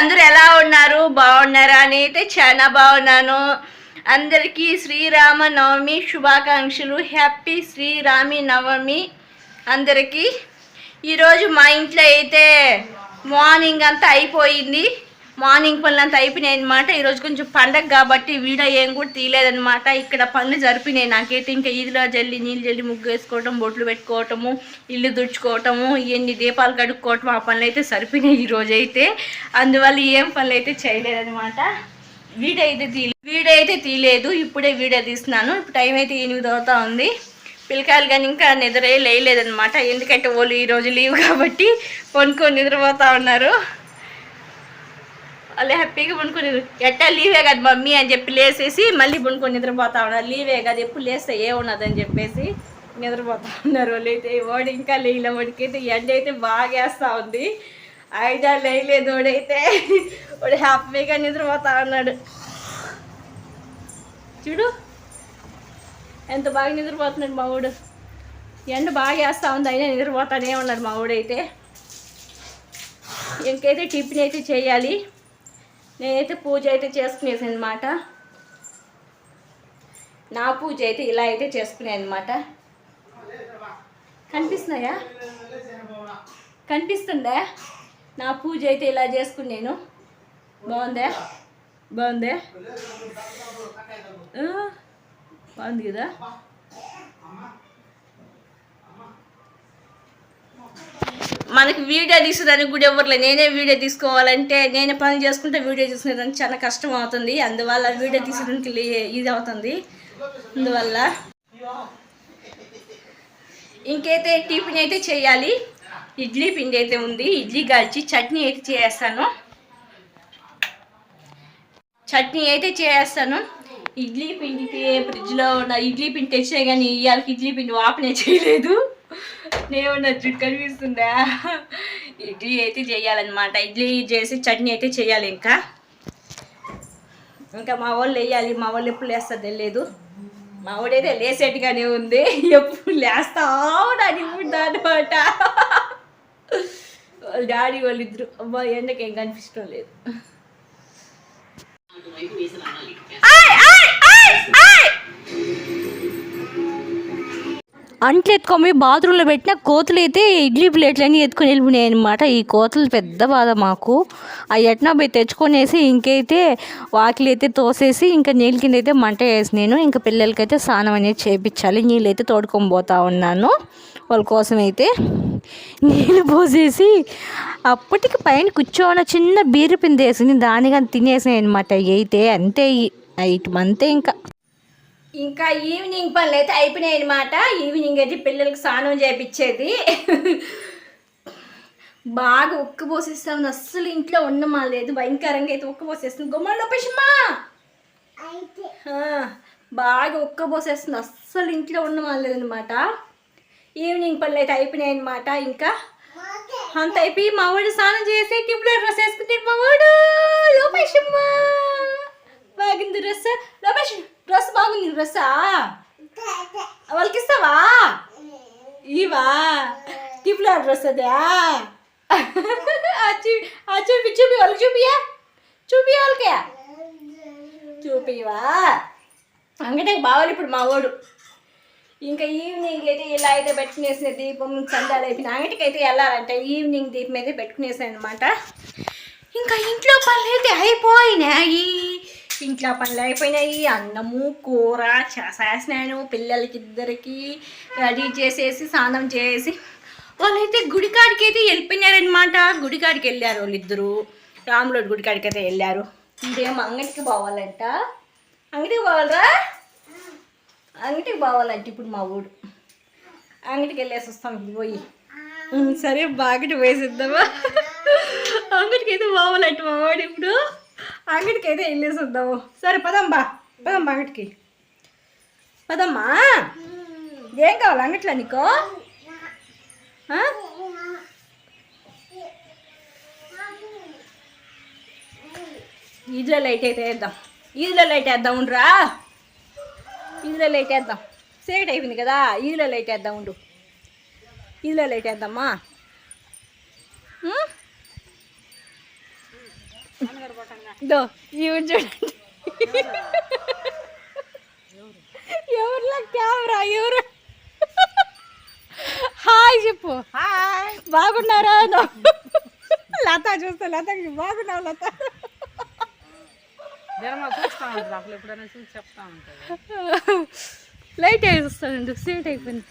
అందరూ ఎలా ఉన్నారు? బాగున్నారా అని అయితే చాలా బాగున్నాను. అందరికీ శ్రీరామ నవమి శుభాకాంక్షలు. హ్యాపీ శ్రీరామి నవమి అందరికీ. ఈరోజు మా ఇంట్లో అయితే మార్నింగ్ అంతా అయిపోయింది. మార్నింగ్ పనులు అంతా అయిపోయినాయి అనమాట ఈరోజు కొంచెం పండగ కాబట్టి వీడియో ఏం కూడా తీయలేదనమాట ఇక్కడ పనులు జరిపినాయి. నాకైతే ఇంకా ఈదిలో జల్లి నీళ్ళు జల్లి ముగ్గు వేసుకోవటం బొట్లు పెట్టుకోవటము ఇల్లు దుడుచుకోవటము ఇవన్నీ దీపాలు కడుక్కోవటం ఆ పనులు అయితే సరిపోయినాయి ఈ అయితే. అందువల్ల ఏం పనులు అయితే చేయలేదనమాట వీడియో అయితే తీ వీడియో అయితే తీయలేదు. ఇప్పుడే వీడియో తీస్తున్నాను. ఇప్పుడు టైం అయితే ఎనిమిది అవుతా ఉంది. పిల్లకాయలు కానీ ఇంకా నిద్ర లేయలేదనమాట ఎందుకంటే వాళ్ళు ఈరోజు లీవ్ కాబట్టి కొనుక్కొని నిద్రపోతూ ఉన్నారు. వాళ్ళు హ్యాపీగా పనుకొని ఎట్టా లీవే కదా మమ్మీ అని చెప్పి లేసేసి మళ్ళీ పండుకొని నిద్రపోతా ఉన్నారు. లీవే కదా ఎప్పుడు లేస్తే ఏ ఉన్నదని చెప్పేసి నిద్రపోతా ఉన్నారు వాళ్ళు అయితే వాడు ఇంకా లేయలే వాడికైతే ఎండ అయితే బాగా వేస్తూ ఉంది. అయినా లేయలేదు వాడైతే. వాడు హ్యాపీగా నిద్రపోతా ఉన్నాడు. చూడు ఎంత బాగా నిద్రపోతున్నాడు మా ఊడు ఎండ బాగా వేస్తూ ఉంది అయినా నిద్రపోతానే ఉన్నాడు మా ఊడైతే ఇంకైతే టిఫిన్ అయితే చేయాలి. నేనైతే పూజ అయితే చేసుకునేసాను అనమాట నా పూజ అయితే ఇలా అయితే చేసుకునేది అనమాట కనిపిస్తున్నాయా? కనిపిస్తుందా? నా పూజ అయితే ఇలా చేసుకున్నాను. బాగుందా? బాగుందా? బాగుంది కదా? మనకి వీడియో తీసేదానికి కూడా ఎవరు లేదు. నేనే వీడియో తీసుకోవాలంటే నేనే పని చేసుకుంటే వీడియో తీసుకునేదానికి చాలా కష్టం అవుతుంది. అందువల్ల వీడియో తీసేదానికి లే- ఇది అవుతుంది. అందువల్ల ఇంకైతే టిఫిన్ అయితే చేయాలి. ఇడ్లీ పిండి అయితే ఉంది. ఇడ్లీ కాల్చి చట్నీ అయితే చేస్తాను. చట్నీ అయితే చేస్తాను. ఇడ్లీ పిండికి ఫ్రిడ్జ్లో ఉన్న ఇడ్లీ పిండి తెచ్చే కానీ ఇవాళకి ఇడ్లీ పిండి వాపనే చేయలేదు. నేమన్నా చుట్టూ కనిపిస్తుందా? ఇడ్లీ అయితే చేయాలన్నమాట. ఇడ్లీ చేసి చట్నీ అయితే చేయాలి ఇంకా. ఇంకా మా వాళ్ళు వేయాలి. మా వాళ్ళు ఎప్పుడు లేస్తారు తెలియదు మా వాడైతే లేసేట్టుగానే ఉంది. ఎప్పుడు లేస్తా ఇప్పుడు అనమాట వాళ్ళ డాడీ వాళ్ళిద్దరు అబ్బా ఎండకి ఏం కనిపించడం లేదు. అంట్లు ఎత్తుకొని బాత్రూంలో పెట్టిన కోతులు అయితే ఇడ్లీ ప్లేట్లన్నీ ఎత్తుకొని వెళ్ళిపోయినాయి అనమాట ఈ కోతులు పెద్ద బాధ మాకు. ఆ ఎట్నా పోయి తెచ్చుకొనేసి ఇంకైతే వాకిలు అయితే తోసేసి ఇంకా నీళ్ళ కింద అయితే మంట వేసి నేను ఇంకా పిల్లలకైతే స్నానం అనేది చేయించాలి నీళ్ళు అయితే తోడుకొని పోతా ఉన్నాను వాళ్ళ కోసం అయితే. నీళ్ళు పోసేసి అప్పటికి పైన కూర్చోన్న చిన్న బీరు పిందేసింది దాని కానీ తినేసాయి అనమాట అయితే అంతే ఇటు అంతే ఇంకా. ఇంకా ఈవినింగ్ పనులు అయితే అయిపోయినాయి అనమాట ఈవినింగ్ అయితే పిల్లలకి స్నానం చేపించేది బాగా ఉక్కు పోసేస్తా ఉంది అస్సలు ఇంట్లో ఉండమా లేదు. భయంకరంగా అయితే ఉక్కు పోసేస్తుంది గుమ్మలో పశుమా బాగా ఉక్క పోసేస్తుంది అస్సలు ఇంట్లో ఉండమా లేదనమాట ఈవినింగ్ పనులు అయితే అయిపోయినాయి అనమాట ఇంకా అంత అయిపోయి మా వాడు స్నానం చేసి టిప్లో డ్రెస్ వేసుకుంటాడు మా వాడు లోపేషమ్మా బాగుంది డ్రెస్ లోపేష్ డ్రెస్ బాగుంది డ్రెస్సా? వాళ్ళకి ఇస్తావా ఇవా? టిప్లో డ్రెస్ అదా చూపి చూపి వాళ్ళకి చూపియా? చూపి వాళ్ళకి. చూపివా? అంగటికి బావాలి ఇప్పుడు మా వాడు ఇంకా ఈవినింగ్ అయితే ఇలా అయితే పెట్టుకునేసిన దీపం చందాలు అయిపోయిన అంగటికి అయితే వెళ్ళాలంటే. ఈవినింగ్ దీపం అయితే పెట్టుకునేసాను అనమాట ఇంకా ఇంట్లో పనులు అయితే అయిపోయినాయి. ఇంట్లో పనులు అయిపోయినాయి. అన్నము కూర చేసేసినాను పిల్లలకి ఇద్దరికి రెడీ చేసేసి స్నానం చేసి. వాళ్ళైతే గుడికాడికి అయితే వెళ్ళిపోయినారనమాట గుడికాడికి వెళ్ళారు వాళ్ళిద్దరు. రాములోడ్ గుడికాడికి అయితే వెళ్ళారు. ఇదేమో అంగడికి పోవాలంట? అంగడికి పోవాలరా? అంగడికి పోవాలంట ఇప్పుడు మా ఊడు అంగడికి వెళ్ళేసి వస్తాం పోయి. సరే బాగా వేసిద్దామా అంగడికి అయితే బావాలంటే మా వాడు ఇప్పుడు. అంగడికి అయితే వెళ్ళేసి వద్దాము సరే పదమ్మా పదమ్మా అంగటికి పదమ్మా? ఏం కావాలి అంగట్లో నీకో? ఈజీలో లైట్ అయితే వేద్దాం. ఈజీలో లైట్ వేద్దాం ఉండరా ఈజీలో లైట్ వేద్దాం. సేట్ అయిపోయింది కదా ఈజీలో లైట్ వేద్దాం ఉండు. ఈజీలో లైట్ వేద్దామా? దో ఈవిడ చూడండి. ఎవరిలా కెమెరా ఎవరు? హాయ్ చెప్పు. హాయ్. బాగున్నారా. లత చూస్తా లత బాగున్నావు లత. లైట్ వేస్తానండి సీట్ అయిపోయింది.